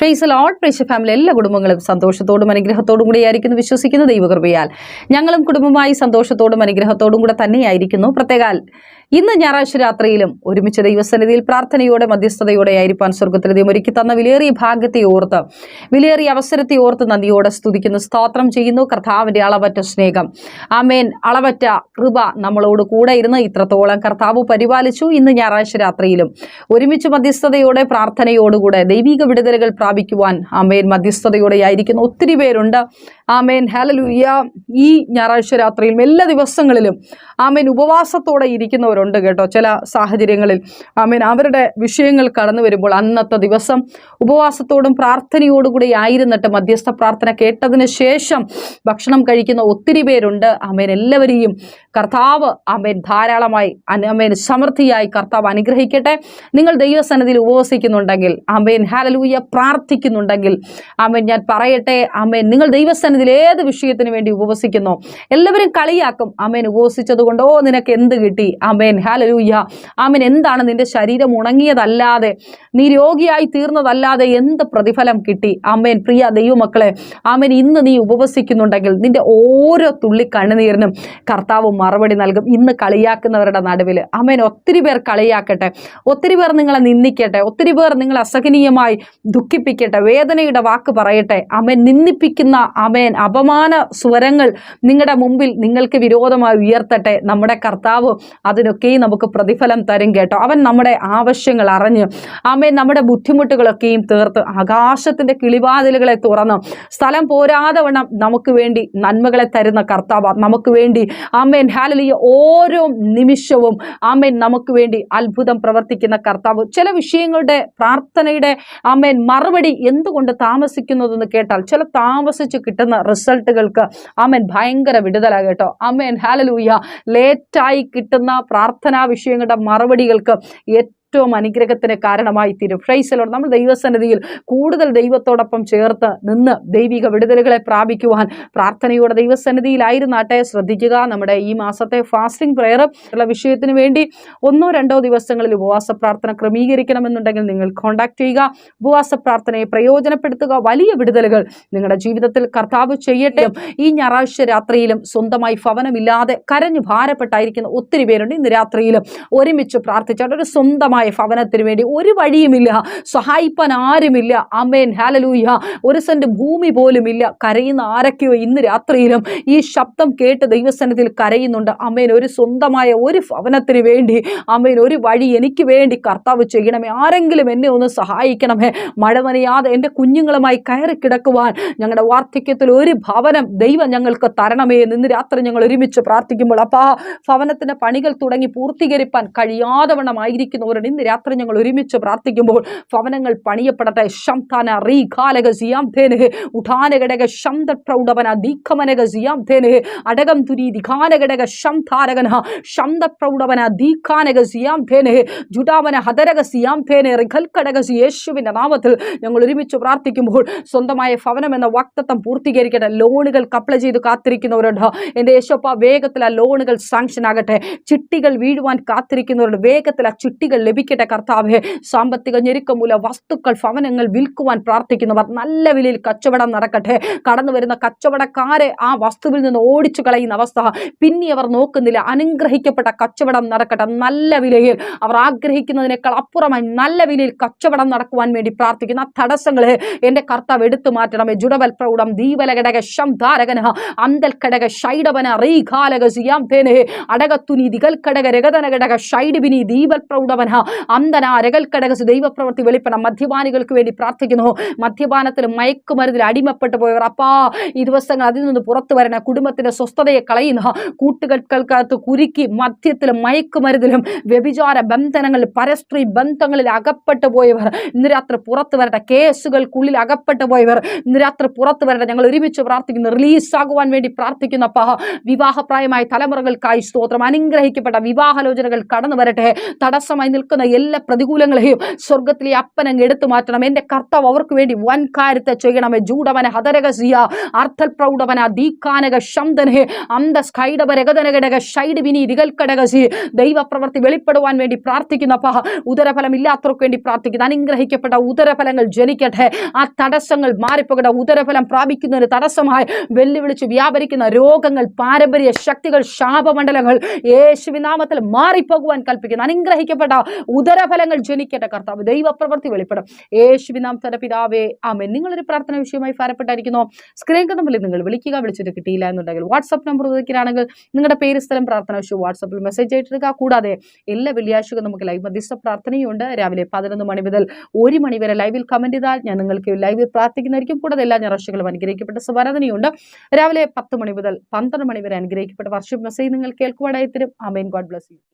ഷെയ്സൽ all പ്രേക്ഷ family എല്ലാ കുടുംബങ്ങളും സന്തോഷത്തോടും അനുഗ്രഹത്തോടും കൂടി ആയിരിക്കുന്നു വിശ്വസിക്കുന്ന ദൈവകൃപയാൽ. ഞങ്ങളും കുടുംബമായി സന്തോഷത്തോടും അനുഗ്രഹത്തോടും കൂടെ തന്നെയായിരിക്കുന്നു. പ്രത്യേകാൽ ഇന്ന് ഞായറാഴ്ച രാത്രിയിലും ഒരുമിച്ച് ദൈവസന്നിധിയിൽ പ്രാർത്ഥനയോടെ മധ്യസ്ഥതയോടെ ആയിരിക്കാൻ സ്വർഗത്തിൽ ദൈവം ഒരുക്കി തന്ന വിലയേറിയ ഭാഗ്യത്തെ ഓർത്ത് വിലയേറിയ അവസരത്തെ ഓർത്ത് നന്ദിയോടെ സ്തുതിക്കുന്നു സ്തോത്രം ചെയ്യുന്നു. കർത്താവിന്റെ അളവറ്റ സ്നേഹം. ആമേൻ. അളവറ്റ കൃപ നമ്മളോട് കൂടെ ഇരുന്ന് ഇത്രത്തോളം കർത്താവ് പരിപാലിച്ചു. ഇന്ന് ഞായറാഴ്ച രാത്രിയിലും ഒരുമിച്ച് മധ്യസ്ഥതയോടെ പ്രാർത്ഥനയോടുകൂടെ ദൈവിക വിടുതലുകൾ പ്രാപിക്കുവാൻ അമ്മയിൽ മധ്യസ്ഥതയോടെ ആയിരിക്കുന്ന ഒത്തിരി പേരുണ്ട്. ആമേൻ. ഹലലുയ്യ ഈ ഞായറാഴ്ച രാത്രിയിലും എല്ലാ ദിവസങ്ങളിലും ആമേൻ ഉപവാസത്തോടെ ഇരിക്കുന്നവരുണ്ട് കേട്ടോ ചില സാഹചര്യങ്ങളിൽ. ആമേൻ. അവരുടെ വിഷയങ്ങൾ കടന്നു വരുമ്പോൾ അന്നത്തെ ദിവസം ഉപവാസത്തോടും പ്രാർത്ഥനയോടുകൂടി ആയിരുന്നിട്ട് മധ്യസ്ഥ പ്രാർത്ഥന കേട്ടതിന് ശേഷം ഭക്ഷണം കഴിക്കുന്ന ഒത്തിരി പേരുണ്ട്. ആമേൻ. എല്ലാവരെയും കർത്താവ് ആമേൻ ധാരാളമായി ആമേൻ സമൃദ്ധിയായി കർത്താവ് അനുഗ്രഹിക്കട്ടെ. നിങ്ങൾ ദൈവസന്നിധിയിൽ ഉപവസിക്കുന്നുണ്ടെങ്കിൽ ആമേൻ ഹാലലൂയ പ്രാർത്ഥിക്കുന്നുണ്ടെങ്കിൽ ആമേൻ ഞാൻ പറയട്ടെ ആമേൻ നിങ്ങൾ ദൈവസന്നിധിയിൽ ഏത് വിഷയത്തിന് വേണ്ടി ഉപവസിക്കുന്നു? എല്ലാവരും കളിയാക്കും. ആമേൻ ഉപവസിച്ചത് കൊണ്ട് ഓ നിനക്ക് എന്ത് കിട്ടി? ആമേൻ ഹാലലൂയ ആമേൻ എന്താണ് നിന്റെ ശരീരം ഉണങ്ങിയതല്ലാതെ? നീ രോഗിയായി തീർന്നതല്ലാതെ എന്ത് പ്രതിഫലം കിട്ടി? ആമേൻ പ്രിയ ദൈവമക്കളെ ആമേൻ ഇന്ന് നീ ഉപവസിക്കുന്നുണ്ടെങ്കിൽ നിന്റെ ഓരോ തുള്ളി കണ്ണുനീരിനും കർത്താവ് മറുപടി നൽകും. ഇന്ന് കളിയാക്കുന്നവരുടെ നടുവിൽ. ആമേൻ ഒത്തിരി പേർ കളിയാക്കട്ടെ. ഒത്തിരി പേർ നിങ്ങളെ നിന്ദിക്കട്ടെ. ഒത്തിരി പേർ നിങ്ങളെ അസഹനീയമായി ദുഃഖിപ്പിക്കട്ടെ. വേദനയുടെ വാക്ക് പറയട്ടെ. ആമേൻ നിന്ദിപ്പിക്കുന്ന ആമേൻ അപമാന സ്വരങ്ങൾ നിങ്ങളുടെ മുമ്പിൽ നിങ്ങൾക്ക് വിരോധമായി ഉയർത്തട്ടെ. നമ്മുടെ കർത്താവ് അതിനൊക്കെയും നമുക്ക് പ്രതിഫലം തരും കേട്ടോ. അവൻ നമ്മുടെ ആവശ്യങ്ങൾ അറിഞ്ഞ് ആമേൻ നമ്മുടെ ബുദ്ധിമുട്ടുകളൊക്കെയും തീർത്ത് ആകാശത്തിന്റെ കിളിവാതിലുകളെ തുറന്ന് സ്ഥലം പോരാതെ വണ്ണം നമുക്ക് വേണ്ടി നന്മകളെ തരുന്ന കർത്താവ് നമുക്ക് വേണ്ടി ആമേൻ ഹാലലിയ. ഓരോ നിമിഷവും ആമേൻ നമുക്ക് വേണ്ടി അത്ഭുതം പ്രവർത്തിക്കുന്ന കർത്താവ്. ചില വിഷയങ്ങളുടെ പ്രാർത്ഥനയുടെ ആമേൻ മറുപടി എന്തുകൊണ്ട് താമസിക്കുന്നതെന്ന് കേട്ടാൽ ചില താമസിച്ച് കിട്ടുന്ന റിസൾട്ടുകൾക്ക് ആമേൻ. ഭയങ്കര വിടുതല കേട്ടോ. ആമേൻ. ഹാലലൂയ ലേറ്റായി കിട്ടുന്ന പ്രാർത്ഥനാ വിഷയങ്ങളുടെ മറുപടികൾക്ക് ഏറ്റവും അനുഗ്രഹത്തിന് കാരണമായി തീരും ഫ്രൈസലോട് നമ്മൾ ദൈവസന്നിധിയിൽ കൂടുതൽ ദൈവത്തോടൊപ്പം ചേർത്ത് നിന്ന് ദൈവിക വിടുതലുകളെ പ്രാപിക്കുവാൻ പ്രാർത്ഥനയോടെ ദൈവസന്നിധിയിലായിരുന്നാട്ടെ ശ്രദ്ധിക്കുക. നമ്മുടെ ഈ മാസത്തെ ഫാസ്റ്റിംഗ് പ്രെയർ ഉള്ള വിഷയത്തിന് വേണ്ടി ഒന്നോ രണ്ടോ ദിവസങ്ങളിൽ ഉപവാസ പ്രാർത്ഥന ക്രമീകരിക്കണമെന്നുണ്ടെങ്കിൽ നിങ്ങൾ കോൺടാക്ട് ചെയ്യുക. ഉപവാസ പ്രാർത്ഥനയെ പ്രയോജനപ്പെടുത്തുക. വലിയ വിടുതലുകൾ നിങ്ങളുടെ ജീവിതത്തിൽ കർത്താവ് ചെയ്യട്ടെ. ഈ ഞായറാഴ്ച രാത്രിയിലും സ്വന്തമായി ഭവനമില്ലാതെ കരഞ്ഞു ഭാരപ്പെട്ടായിരിക്കുന്ന ഒത്തിരി പേരുണ്ട്. ഇന്ന് രാത്രിയിലും ഒരുമിച്ച് പ്രാർത്ഥിച്ചാൽ ഒരു സ്വന്തമായ ഭവനത്തിന് വേണ്ടി ഒരു വഴിയുമില്ല. സഹായിപ്പാൻ ആരുമില്ല. അമേൻ ഹാലലൂയ ഒരു സെന്റ് ഭൂമി പോലും ഇല്ല കരയുന്ന ആരൊക്കെയോ ഇന്ന് രാത്രിയിലും ഈ ശബ്ദം കേട്ട് ദൈവസനത്തിൽ കരയുന്നുണ്ട്. അമ്മേൻ ഒരു സ്വന്തമായ ഒരു ഭവനത്തിന് വേണ്ടി അമ്മേൻ ഒരു വഴി എനിക്ക് വേണ്ടി കർത്താവ് ചെയ്യണമേ. ആരെങ്കിലും എന്നെ ഒന്ന് സഹായിക്കണമേ. മഴ നനയാതെ എന്റെ കുഞ്ഞുങ്ങളുമായി കയറി കിടക്കുവാൻ ഞങ്ങളുടെ വാർദ്ധക്യത്തിൽ ഒരു ഭവനം ദൈവം ഞങ്ങൾക്ക് തരണമേ എന്ന് ഇന്ന് രാത്രി ഞങ്ങൾ ഒരുമിച്ച് പ്രാർത്ഥിക്കുമ്പോൾ അപ്പാ ഭവനത്തിന്റെ പണികൾ തുടങ്ങി പൂർത്തീകരിപ്പാൻ കഴിയാതെ വണ്ണമായിരിക്കുന്നവരുടെ ഇന്ന് രാത്രി ഞങ്ങൾ ഒരുമിച്ച് പ്രാർത്ഥിക്കുമ്പോൾ ഭവനങ്ങൾ പണിയപ്പെടട്ടെ. ശംതാന റീ കാലക സിയാം തേനെ. ഉഠാനഘടക ശംത പ്രൗഢവന ദീഖമനക സിയാം തേനെ. അടകം തുരി ദിഖാനഘടക ശംധാരകന ശംത പ്രൗഢവന ദീഖാനക സിയാം തേനെ. ജുഡാവന ഹതരക സിയാം തേനെ. റിഖൽക്കടക സി യേശുവിന്റെ നാമത്തിൽ ഞങ്ങൾ ഒരുമിച്ച് പ്രാർത്ഥിക്കുമ്പോൾ സ്വന്തമായ ഭവനം എന്ന വാക്തത്വം പൂർത്തീകരിക്കട്ടെ. ലോണുകൾ കപ്ല ചെയ്ത് കാത്തിരിക്കുന്നവരുണ്ട്. എന്റെ യേശോപ്പ വേഗത്തിൽ ആ ലോണുകൾ സാങ്ഷൻ ആകട്ടെ. ചിട്ടികൾ വീഴുവാൻ കാത്തിരിക്കുന്നവരുണ്ട്. വേഗത്തിൽ ആ ചിട്ടികൾ ലഭിക്കട്ടെ കർത്താവെ. സാമ്പത്തിക ഞെരുക്കം മൂലം വസ്തുക്കൾ ഭവനങ്ങൾ വിൽക്കുവാൻ പ്രാർത്ഥിക്കുന്നവർ നല്ല വിലയിൽ കച്ചവടം നടക്കട്ടെ. കടന്നു വരുന്ന കച്ചവടക്കാരെ ആ വസ്തുവിൽ നിന്ന് ഓടിച്ചു കളയുന്ന അവസ്ഥ. പിന്നെ അവർ നോക്കുന്നില്ല. അനുഗ്രഹിക്കപ്പെട്ട കച്ചവടം നടക്കട്ടെ നല്ല വിലയിൽ. അവർ ആഗ്രഹിക്കുന്നതിനേക്കാൾ അപ്പുറമായി നല്ല വിലയിൽ കച്ചവടം നടക്കുവാൻ വേണ്ടി പ്രാർത്ഥിക്കുന്ന ആ തടസ്സങ്ങളെ എന്റെ കർത്താവ് എടുത്തു മാറ്റണമേ. ജുഡവൽ പ്രൗഢം ദീപലഘടക ശംധാരകന അന്തൽഘടക ഷൈഡവന റീഘാലക സിയാം തേനെ അടകത്തുനി ഘടക രഗതനഘടക ദീപൽ പ്രൗഢവന അന്തന രകൽക്കടക ദൈവപ്രവൃത്തി വെളിപ്പെടണം. മദ്യപാനികൾക്ക് വേണ്ടി പ്രാർത്ഥിക്കുന്നു. മദ്യപാനത്തിൽ മയക്കുമരുന്നിൽ അടിമപ്പെട്ടു പോയവർ അപ്പാ ഈ ദിവസങ്ങൾ അതിൽ നിന്ന് പുറത്തു വരണ. കുടുംബത്തിന്റെ സ്വസ്ഥതയെ കളയുന്ന. കൂട്ടുകെട്ടുകൾക്കകത്ത് കുരുക്കി മദ്യത്തിലും മയക്കുമരുന്നിലും വ്യഭിചാര ബന്ധനങ്ങളിൽ പരസ്ത്രീ ബന്ധങ്ങളിൽ അകപ്പെട്ടു പോയവർ ഇന്ന് രാത്രി പുറത്തു വരട്ടെ. കേസുകൾക്കുള്ളിൽ അകപ്പെട്ടു പോയവർ ഇന്ന് രാത്രി പുറത്തു വരട്ടെ. ഞങ്ങൾ ഒരുമിച്ച് പ്രാർത്ഥിക്കുന്നു. റിലീസാകുവാൻ വേണ്ടി പ്രാർത്ഥിക്കുന്ന അപ്പാ. വിവാഹപ്രായമായ തലമുറകൾക്കായി സ്തോത്രം. അനുഗ്രഹിക്കപ്പെട്ട വിവാഹാലോചനകൾ കടന്നു വരട്ടെ തടസ്സമായി നിൽക്കുന്ന നിൽക്കുന്ന എല്ലാ പ്രതികൂലങ്ങളെയും സ്വർഗത്തിലെ അപ്പനങ്ങ് എടുത്തു മാറ്റണം. എന്റെ കർത്താവ് അവർക്ക് വേണ്ടി വൻ കാര്യത്തെ ചെയ്യണമേ. ജൂഡവന ഹതരകസിയ അർത്ഥൽ പ്രൗഢവന ദീക്കാനക ശബ്ദനെ അന്ത സ്കൈഡവരഗതനകടക ഷൈഡ് വിനി ദികൽക്കടകസി ദൈവപ്രവർത്തി വെളിപ്പെടുവാൻ വേണ്ടി പ്രാർത്ഥിക്കുന്നപ്പ ഉദരഫലം ഇല്ലാത്തവർക്ക് വേണ്ടി പ്രാർത്ഥിക്കുന്നു. അനുഗ്രഹിക്കപ്പെട്ട ഉദരഫലങ്ങൾ ജനിക്കട്ടെ. ആ തടസ്സങ്ങൾ മാറിപ്പോകട്ടെ. ഉദരഫലം പ്രാപിക്കുന്നതിന് തടസ്സമായി വെല്ലുവിളിച്ച് വ്യാപരിക്കുന്ന രോഗങ്ങൾ പാരമ്പര്യ ശക്തികൾ ശാപമണ്ഡലങ്ങൾ യേശുവിനാമത്തിൽ മാറിപ്പോകുവാൻ കൽപ്പിക്കുന്നു. അനുഗ്രഹിക്കപ്പെട്ട ഉദരഫലങ്ങൾ ജനിക്കട്ടെ കർത്താവ് ദൈവപ്രവൃത്തി വെളിപ്പെടും. യേശുവിനാമത്തിന്റെ പിതാവേ ആമേൻ. നിങ്ങളൊരു പ്രാർത്ഥന വിഷയമായി ഭാരപ്പെട്ടായിരിക്കുന്നു. സ്ക്രീൻ കണ്ടമ്പിൽ നിങ്ങൾ വിളിക്കുക. വിളിച്ചിട്ട് കിട്ടിയില്ല എന്നുണ്ടെങ്കിൽ വാട്സപ്പ് നമ്പർ ഉപയോഗിക്കുകയാണെങ്കിൽ നിങ്ങളുടെ പേര് സ്ഥലം പ്രാർത്ഥന വിഷയം വാട്സപ്പിൽ മെസ്സേജ് ആയിട്ടെടുക്കുക കൂടാതെ എല്ലാ വെള്ളിയാഴ്ചകളും നമുക്ക് ലൈവ് മധ്യസ്ഥ പ്രാർത്ഥനയുണ്ട്. രാവിലെ പതിനൊന്ന് മണി മുതൽ ഒരു മണി വരെ ലൈവിൽ കമന്റ് ചെയ്താൽ ഞാൻ നിങ്ങൾക്ക് ലൈവിൽ പ്രാർത്ഥിക്കുന്നതായിരിക്കും. കൂടാതെ എല്ലാ ഞായറാഴ്ചകളും അനുഗ്രഹിക്കപ്പെട്ട സ്മരണയുണ്ട് രാവിലെ പത്ത് മണി മുതൽ പന്ത്രണ്ട് മണി വരെ അനുഗ്രഹിക്കപ്പെട്ട വർഷം മെസ്സേജ് നിങ്ങൾ കേൾക്കുവാനായി തരും. ആമേൻ. God bless U